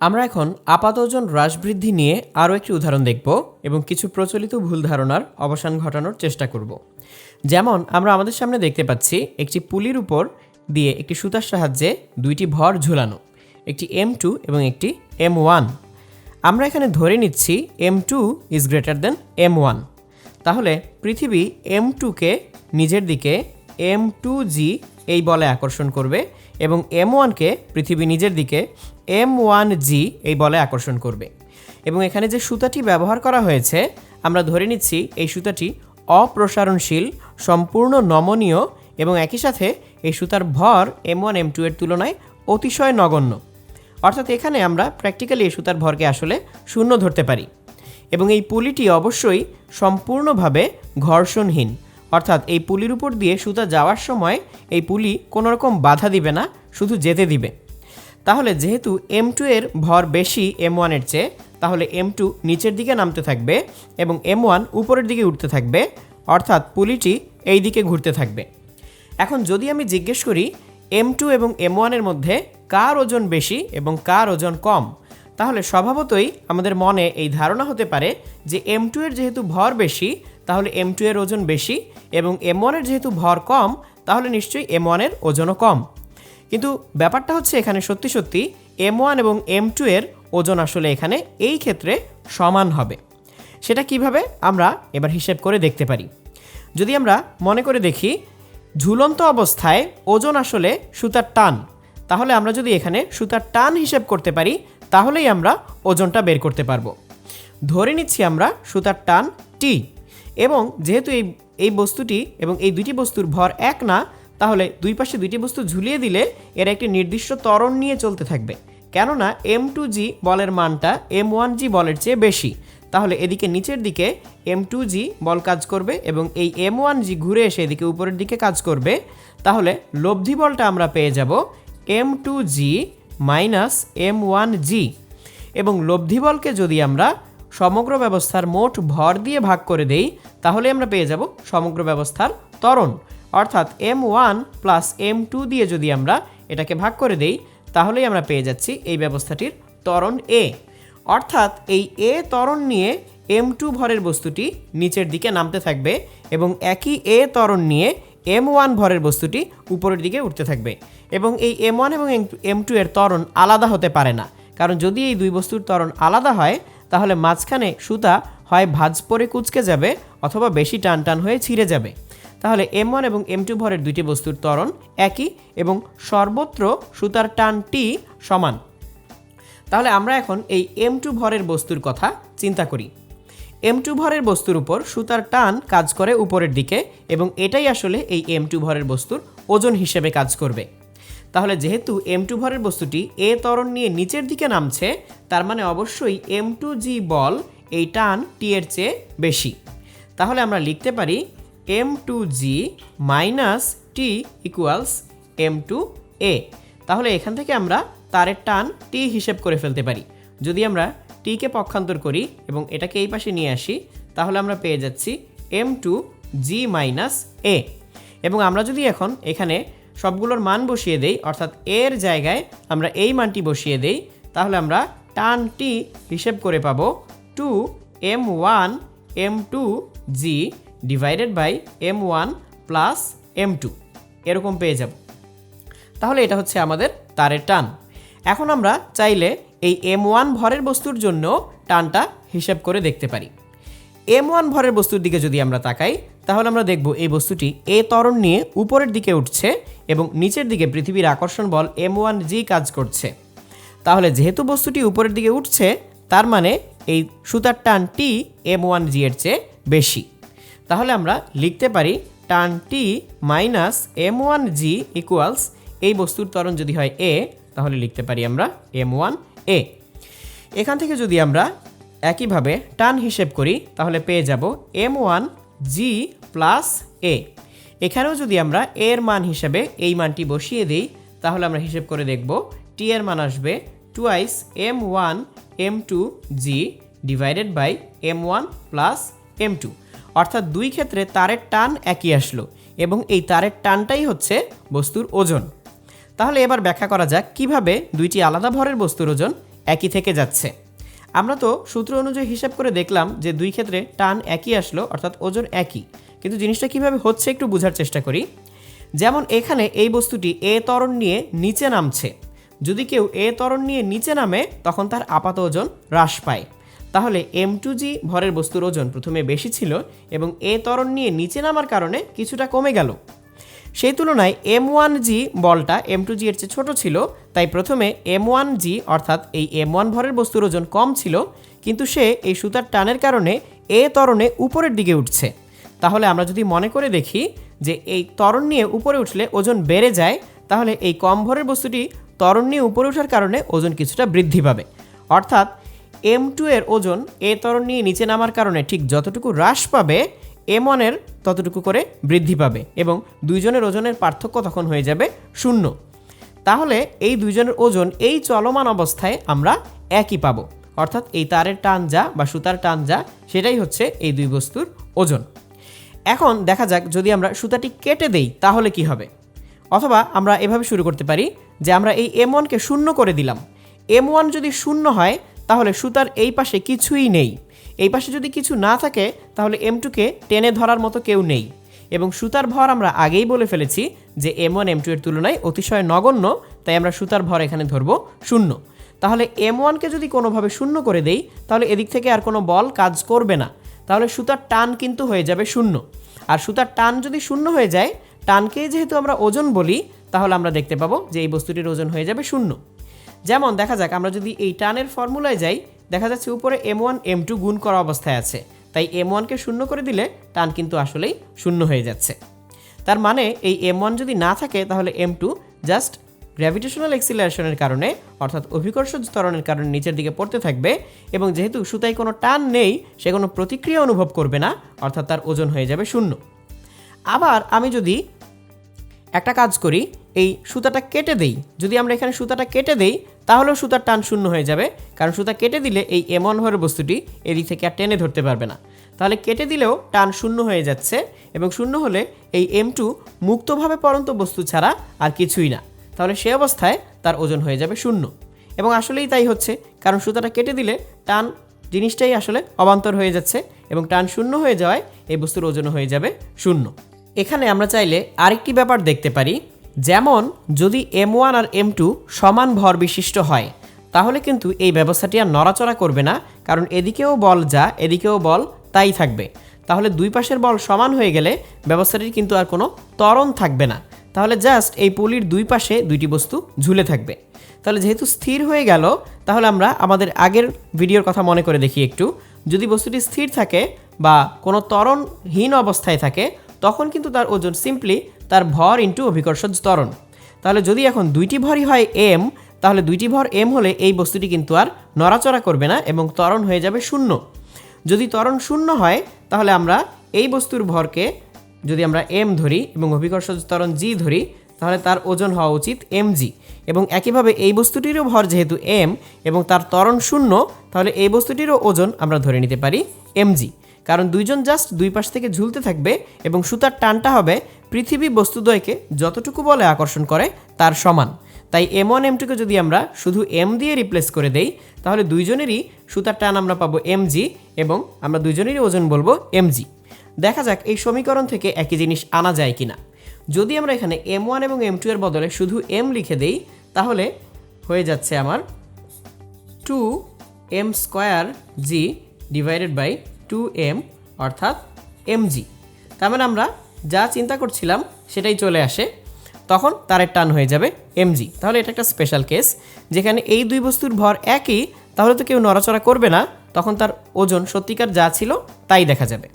আমরা এখন আপাত ওজন হ্রাস বৃদ্ধি নিয়ে আরও একটি উদাহরণ দেখব এবং কিছু প্রচলিত ভুল ধারণার অবসান ঘটানোর চেষ্টা করব। যেমন, আমরা আমাদের সামনে দেখতে পাচ্ছি একটি পুলির উপর দিয়ে একটি সুতার সাহায্যে দুইটি ভর ঝুলানো, একটি এম টু এবং একটি এম ওয়ান। আমরা এখানে ধরে নিচ্ছি M two is greater than M one. তাহলে, পৃথিবী এম টুকে নিজের দিকে এম টু জি এই বলে আকর্ষণ করবে এবং এম ওয়ানকে পৃথিবী নিজের দিকে এম ওয়ান জি এই বলে আকর্ষণ করবে। এবং এখানে যে সুতাটি ব্যবহার করা হয়েছে, আমরা ধরে নিচ্ছি এই সুতাটি অপ্রসারণশীল, সম্পূর্ণ নমনীয় এবং একই সাথে এই সুতার ভর এম ওয়ান এম টু এর তুলনায় অতিশয় নগণ্য। অর্থাৎ এখানে আমরা প্র্যাকটিক্যালি এই সুতার ভরকে আসলে শূন্য ধরতে পারি। এবং এই পুলিটি অবশ্যই সম্পূর্ণভাবে ঘর্ষণহীন। অর্থাৎ এই পুলির উপর দিয়ে সুতা যাওয়ার সময় এই পুলি কোনো রকম বাধা দিবে না শুধু যেতে দিবে। তাহলে যেহেতু এম টু এর ভর বেশি এম ওয়ানের চেয়ে, তাহলে এম টু নিচের দিকে নামতে থাকবে এবং এম ওয়ান উপরের দিকে উঠতে থাকবে, অর্থাৎ পুলিটি এই দিকে ঘুরতে থাকবে। এখন যদি আমি জিজ্ঞেস করি এম টু এবং এম ওয়ানের মধ্যে কার ওজন বেশি এবং কার ওজন কম, তাহলে স্বভাবতই আমাদের মনে এই ধারণা হতে পারে যে এম টু এর যেহেতু ভর বেশি, তাহলে এম টু এর ওজন বেশি এবং এম ওয়ানের যেহেতু ভর কম, তাহলে নিশ্চয়ই এম ওয়ানের ওজনও কম। কিন্তু ব্যাপারটা হচ্ছে এখানে সত্যি সত্যি এম ওয়ান এবং এম টু এর ওজন আসলে এখানে এই ক্ষেত্রে সমান হবে। সেটা কীভাবে? আমরা এবার হিসেব করে দেখতে পারি। যদি আমরা মনে করে দেখি, ঝুলন্ত অবস্থায় ওজন আসলে সুতার টান, তাহলে আমরা যদি এখানে সুতার টান হিসেব করতে পারি, তাহলেই আমরা ওজনটা বের করতে পারব। ধরে নিচ্ছি আমরা সুতার টান টি এবং যেহেতু এই এই বস্তুটি এবং এই দুটি বস্তুর ভর এক না তাহলে দুই পাশে দুইটি বস্তু ঝুলিয়ে দিলে এরা একটি নির্দিষ্ট ত্বরণ নিয়ে চলতে থাকবে। কেননা এম টু জি বলের মানটা এম ওয়ান জি বলের চেয়ে বেশি। তাহলে এদিকে নিচের দিকে এম টু জি বল কাজ করবে এবং এই এম ওয়ান জি ঘুরে এসে এদিকে উপরের দিকে কাজ করবে। তাহলে লব্ধি বলটা আমরা পেয়ে যাব M two G minus M one G এবং লব্ধি বলকে যদি আমরা সমগ্র ব্যবস্থার মোট ভর দিয়ে ভাগ করে দেই, তাহলে আমরা পেয়ে যাব সমগ্র ব্যবস্থার ত্বরণ। অর্থাৎ M one plus M two দিয়ে যদি আমরা এটাকে ভাগ করে দেই, তাহলেই আমরা পেয়ে যাচ্ছি এই ব্যবস্থাটির ত্বরণ এ অর্থাৎ এই এ ত্বরণ নিয়ে এম টু ভরের বস্তুটি নিচের দিকে নামতে থাকবে এবং একই এ ত্বরণ নিয়ে এম ওয়ান ভরের বস্তুটি উপরের দিকে উঠতে থাকবে। এবং এই এম ওয়ান এবং এম টু এর ত্বরণ আলাদা হতে পারে না। কারণ যদি এই দুই বস্তুর ত্বরণ আলাদা হয়, তাহলে মাঝখানে সুতা হয় ভাঁজ পরে কুচকে যাবে অথবা বেশি টান টান হয়ে ছিঁড়ে যাবে। তাহলে এম ওয়ান এবং এম টু ভরের দুইটি বস্তুর ত্বরণ একই এবং সর্বত্র সুতার টান টি সমান। তাহলে আমরা এখন এই এম টু ভরের বস্তুর কথা চিন্তা করি। এম টু ভরের বস্তুর উপর সুতার টান কাজ করে উপরের দিকে এবং এটাই আসলে এই এম টু ভরের বস্তুর ওজন হিসেবে কাজ করবে। তাহলে যেহেতু এম টু ভরের বস্তুটি এ ত্বরণ নিয়ে নিচের দিকে নামছে, তার মানে অবশ্যই এম টু জি বল এই টান টি এর চেয়ে বেশি। তাহলে আমরা লিখতে পারি M two G minus T equals M two A তাহলে এখান থেকে আমরা তারের টান টি হিসেব করে ফেলতে পারি। যদি আমরা টিকে পক্ষান্তর করি এবং এটাকে এই পাশে নিয়ে আসি, তাহলে আমরা পেয়ে যাচ্ছি M two G minus A এবং আমরা যদি এখন এখানে সবগুলোর মান বসিয়ে দেই, অর্থাৎ এর জায়গায় আমরা এই মানটি বসিয়ে দেই, তাহলে আমরা টান টি হিসেব করে পাবো two M one M two G divided by M one plus M two এরকম পেয়ে যাব। তাহলে এটা হচ্ছে আমাদের তারের টান। এখন আমরা চাইলে এই এম ওয়ান ভরের বস্তুর জন্য টানটা হিসাব করে দেখতে পারি। এম ওয়ান ভরের বস্তুর দিকে যদি আমরা তাকাই, তাহলে আমরা দেখব এই বস্তুটি এ তরণ নিয়ে উপরের দিকে উঠছে এবং নিচের দিকে পৃথিবীর আকর্ষণ বল এম ওয়ান জি কাজ করছে। তাহলে যেহেতু বস্তুটি উপরের দিকে উঠছে, তার মানে এই সুতার টান টি এম ওয়ান জি এর চেয়ে বেশি। তাহলে আমরা লিখতে পারি টান T minus M one G equals এই বস্তুর ত্বরণ যদি হয় এ তাহলে লিখতে পারি আমরা এম ওয়ান এ এখান থেকে যদি আমরা একইভাবে টান হিসেব করি, তাহলে পেয়ে যাব M one G plus A এখানেও যদি আমরা এর মান হিসেবে এই মানটি বসিয়ে দিই, তাহলে আমরা হিসেব করে দেখব টি এর মান আসবে twice M one M two G divided by M one plus M two অর্থাৎ দুই ক্ষেত্রে তারের টান একই আসলো এবং এই তারের টানটাই হচ্ছে বস্তুর ওজন। তাহলে এবার ব্যাখ্যা করা যাক কীভাবে দুইটি আলাদা ভরের বস্তুর ওজন একই থেকে যাচ্ছে। আমরা তো সূত্র অনুযায়ী হিসাব করে দেখলাম যে দুই ক্ষেত্রে টান একই আসলো, অর্থাৎ ওজন একই। কিন্তু জিনিসটা কীভাবে হচ্ছে একটু বোঝার চেষ্টা করি। যেমন এখানে এই বস্তুটি এ তরণ নিয়ে নিচে নামছে। যদি কেউ এ ত্বরণ নিয়ে নিচে নামে, তখন তার আপাত ওজন হ্রাস পায়। তাহলে এম টু জি ভরের বস্তুর ওজন প্রথমে বেশি ছিল এবং এ ত্বরণ নিয়ে নিচে নামার কারণে কিছুটা কমে গেল। সেই তুলনায় এম ওয়ান জি বলটা এম টু জি এর চেয়ে ছোট ছিল, তাই প্রথমে এম ওয়ান জি অর্থাৎ এই এম ওয়ান ভরের বস্তুর ওজন কম ছিল, কিন্তু সে এই সুতার টানের কারণে এ ত্বরণে উপরের দিকে উঠছে। তাহলে আমরা যদি মনে করে দেখি যে এই ত্বরণ নিয়ে উপরে উঠলে ওজন বেড়ে যায়, তাহলে এই কম ভরের বস্তুটি ত্বরণ নিয়ে উপরে ওঠার কারণে ওজন কিছুটা বৃদ্ধি পাবে। অর্থাৎ এম টু এর ওজন এ ত্বরণ নিয়ে নিচে নামার কারণে ঠিক যতটুকু হ্রাস পাবে এম ওয়ানের ততটুকু করে বৃদ্ধি পাবে এবং দুইজনের ওজনের পার্থক্য তখন হয়ে যাবে শূন্য। তাহলে এই দুইজনের ওজন এই চলমান অবস্থায় আমরা একই পাব। অর্থাৎ এই তারের টান যা বা সুতার টান যা, সেটাই হচ্ছে এই দুই বস্তুর ওজন। এখন দেখা যাক যদি আমরা সুতাটি কেটে দেই, তাহলে কি হবে? অথবা আমরা এভাবে শুরু করতে পারি যে আমরা এই এম ওয়ানকে শূন্য করে দিলাম। এম ওয়ান যদি শূন্য হয় তাহলে সুতার এই পাশে কিছুই নেই। এই পাশে যদি কিছু না থাকে, তাহলে এম টুকে টেনে ধরার মতো কেউ নেই। এবং সুতার ভর আমরা আগেই বলে ফেলেছি যে এম ওয়ান এম টু এর তুলনায় অতিশয় নগণ্য, তাই আমরা সুতার ভর এখানে ধরবো শূন্য। তাহলে এম ওয়ানকে যদি কোনোভাবে শূন্য করে দেই, তাহলে এদিক থেকে আর কোনো বল কাজ করবে না। তাহলে সুতার টান কিন্তু হয়ে যাবে শূন্য। আর সুতার টান যদি শূন্য হয়ে যায়, টানকেই যেহেতু আমরা ওজন বলি, তাহলে আমরা দেখতে পাবো যে এই বস্তুটির ওজন হয়ে যাবে শূন্য। যেমন দেখা যাক, আমরা যদি এই টানের ফর্মুলায় যাই, দেখা যাচ্ছে উপরে এম ওয়ান এম টু গুণ করা অবস্থায় আছে। তাই এম ওয়ানকে শূন্য করে দিলে টান কিন্তু আসলেই শূন্য হয়ে যাচ্ছে। তার মানে এই এম ওয়ান যদি না থাকে, তাহলে এম টু জাস্ট গ্র্যাভিটেশনাল এক্সিলারেশনের কারণে, অর্থাৎ অভিকর্ষজ ত্বরণের কারণে নিচের দিকে পড়তে থাকবে এবং যেহেতু সুতায় কোনো টান নেই, সে কোনো প্রতিক্রিয়া অনুভব করবে না, অর্থাৎ তার ওজন হয়ে যাবে শূন্য। আবার আমি যদি একটা কাজ করি, এই সুতাটা কেটে দেই। যদি আমরা এখানে সুতাটা কেটে দেই, তাহলেও সুতার টান শূন্য হয়ে যাবে, কারণ সুতা কেটে দিলে এই এমন ভরের বস্তুটি এদিক থেকে আর টেনে ধরতে পারবে না। তাহলে কেটে দিলেও টান শূন্য হয়ে যাচ্ছে এবং শূন্য হলে এই এম টু মুক্তভাবে পরন্ত বস্তু ছাড়া আর কিছুই না। তাহলে সে অবস্থায় তার ওজন হয়ে যাবে শূন্য। এবং আসলেই তাই হচ্ছে, কারণ সুতাটা কেটে দিলে টান জিনিসটাই আসলে অবান্তর হয়ে যাচ্ছে এবং টান শূন্য হয়ে যাওয়ায় এই বস্তুর ওজন হয়ে যাবে শূন্য। এখানে আমরা চাইলে আরেকটি ব্যাপার দেখতে পারি। যেমন, যদি এম ওয়ান আর এম টু সমান ভর বিশিষ্ট হয়, তাহলে কিন্তু এই ব্যবস্থাটি আর নড়াচড়া করবে না, কারণ এদিকেও বল যা, এদিকেও বল তাই থাকবে। তাহলে দুই পাশের বল সমান হয়ে গেলে ব্যবস্থাটির কিন্তু আর কোনো ত্বরণ থাকবে না। তাহলে জাস্ট এই পুলির দুই পাশে দুইটি বস্তু ঝুলে থাকবে। তাহলে যেহেতু স্থির হয়ে গেল, তাহলে আমরা আমাদের আগের ভিডিওর কথা মনে করে দেখি একটু। যদি বস্তুটি স্থির থাকে বা কোনো ত্বরণহীন অবস্থায় থাকে তখন কিন্তু তার ওজন সিম্পলি তার ভর ইন্টু অভিকর্ষজ ত্বরণ। তাহলে যদি এখন দুইটি ভরই হয় এম তাহলে দুইটি ভর এম হলে এই বস্তুটি কিন্তু আর নড়াচড়া করবে না এবং ত্বরণ হয়ে যাবে শূন্য। যদি ত্বরণ শূন্য হয়, তাহলে আমরা এই বস্তুর ভরকে যদি আমরা এম ধরি এবং অভিকর্ষজ ত্বরণ জি ধরি, তাহলে তার ওজন হওয়া উচিত এম জি এবং একইভাবে এই বস্তুটিরও ভর যেহেতু এম এবং তার ত্বরণ শূন্য, তাহলে এই বস্তুটিরও ওজন আমরা ধরে নিতে পারি এম জি কারণ দুইজন জাস্ট দুই পাশ থেকে ঝুলতে থাকবে এবং সুতার টানটা হবে পৃথিবী বস্তুদ্বয়কে যতটুকু বলে আকর্ষণ করে তার সমান। তাই এম ওয়ান এম টুকে যদি আমরা শুধু এম দিয়ে রিপ্লেস করে দেই, তাহলে দুইজনেরই সুতার টান আমরা পাবো এম জি এবং আমরা দুইজনেরই ওজন বলব এম জি দেখা যাক এই সমীকরণ থেকে একই জিনিস আনা যায় কিনা। যদি আমরা এখানে এম ওয়ান এবং এম টু এর বদলে শুধু এম লিখে দেই, তাহলে হয়ে যাচ্ছে আমার two M square G divided by two M অর্থাৎ এম জি তার মানে আমরা যা চিন্তা করছিলাম সেটাই চলে আসে। তখন তারের টান হয়ে যাবে এমজি তাহলে এটা একটা স্পেশাল কেস যেখানে এই দুই বস্তুর ভর একই, তাহলে তো কেউ নড়াচড়া করবে না। তখন তার ওজন সত্যিকার যা ছিল তাই দেখা যাবে।